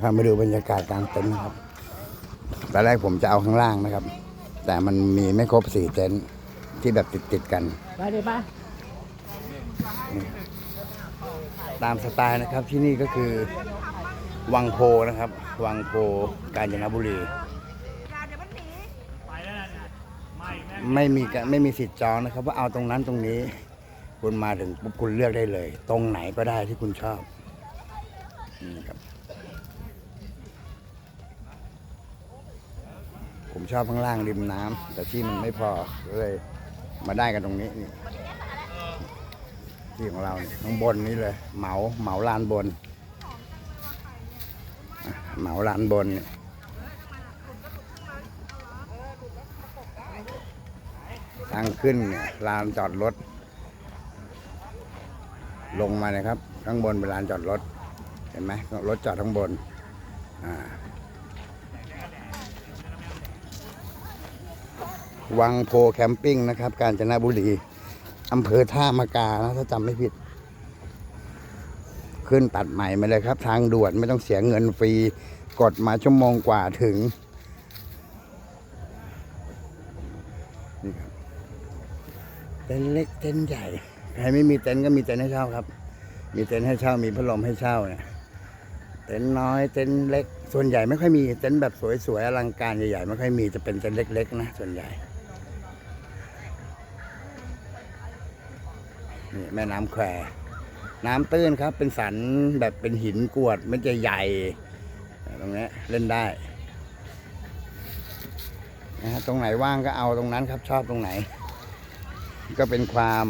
พามาดูบรรยากาศกลางเต็นท์นะครับตอนแรกผมจะเอาข้างล่างนะครับ แต่มันมีไม่ครบสี่เต็นท์ที่แบบติดติดๆกันไปเลยปะตามสไตล์นะครับที่นี่ก็คือ วังโพนะครับ วังโพกาญจนบุรี ไม่มีกะไม่มีสิทธิ์จองนะครับ ว่าเอาตรงนั้นตรงนี้ คุณมาถึงปุ๊บคุณเลือกได้เลย ตรงไหนก็ได้ที่คุณชอบนี่ครับ ผมชอบข้างล่างริมน้ำแต่ที่มันไม่พอก็เลยมาได้กันตรงนี้นี่ที่ของเราเนี่ยข้างบนนี้เลยเหมาเหมาลานบนเหมาลานบนเนี่ยทางขึ้นเนี่ยลานจอดรถ ลงมาเลยครับ ข้างบนเป็นลานจอดรถ เห็นไหมรถจอดข้างบน อ่า วังโพแคมปิ้งนะครับ กาญจนบุรีอำเภอท่ามะกานะถ้าจำไม่ผิด ขึ้นตัดใหม่มาเลยครับ ทางด่วนไม่ต้องเสียเงินฟรี กดมาชั่วโมงกว่าถึงนี่ครับเต็นเล็กเต็นใหญ่ใครไม่มีเต็นก็มีเต็นให้เช่าครับ มีเต็นให้เช่ามีพัดลมให้เช่าเนี่ยเต็นน้อยเต็นเล็กส่วนใหญ่ไม่ค่อยมีเต็นท์แบบสวยๆอลังการใหญ่ๆไม่ค่อยมีจะเป็นเต็นท์เล็ก ๆ นะ ส่วนใหญ่ นี่แม่น้ำแควน้ำตื้นครับ เป็นสันแบบเป็นหินกรวดไม่จะใหญ่ตรงนี้เล่นได้นะฮะตรงไหนว่างก็เอาตรงนั้นครับชอบตรงไหน ก็เป็นความ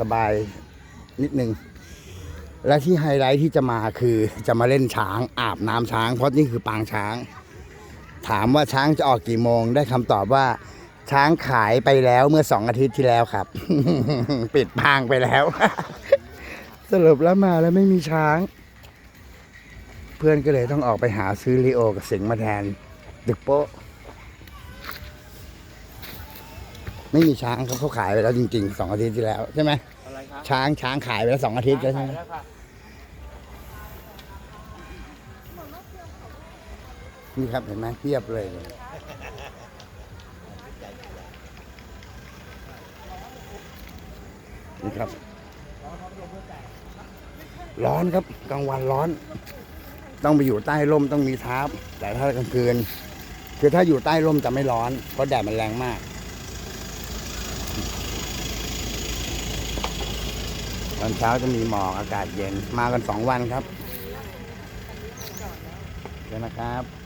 สบายๆนิดนึง และที่ไฮไลท์ที่จะมาคือจะมาเล่นช้างอาบน้ำช้าง เพราะนี่คือปางช้าง ถามว่าช้างจะออกกี่โมง ได้คำตอบว่า ช้างขายไปแล้วเมื่อสองอาทิตย์ที่แล้วครับ ปิดพางไปแล้ว สรุปแล้วมาแล้วไม่มีช้าง เพื่อนก็เลยต้องออกไปหาซื้อลีโอกับสิงห์มาแทน ดึกโป๊ะ ไม่มีช้างเขาเขาขายไปแล้วจริงๆสองอาทิตย์ที่แล้วใช่ไหมอะไรครับช้างช้างขายไปแล้วสองอาทิตย์แล้วใช่ไหมแล้วค่ะนี่ครับเห็นไหมเทียบเลย นี่ครับ ร้อนครับกลางวันร้อน ต้องไปอยู่ใต้ร่มต้องมีทับแต่ถ้ากลางคืน คือถ้าอยู่ใต้ร่มจะไม่ร้อน เพราะแดดมันแรงมากตอนเช้าจะมีหมอกอากาศเย็นมากันสองวันครับเชิญนะครับ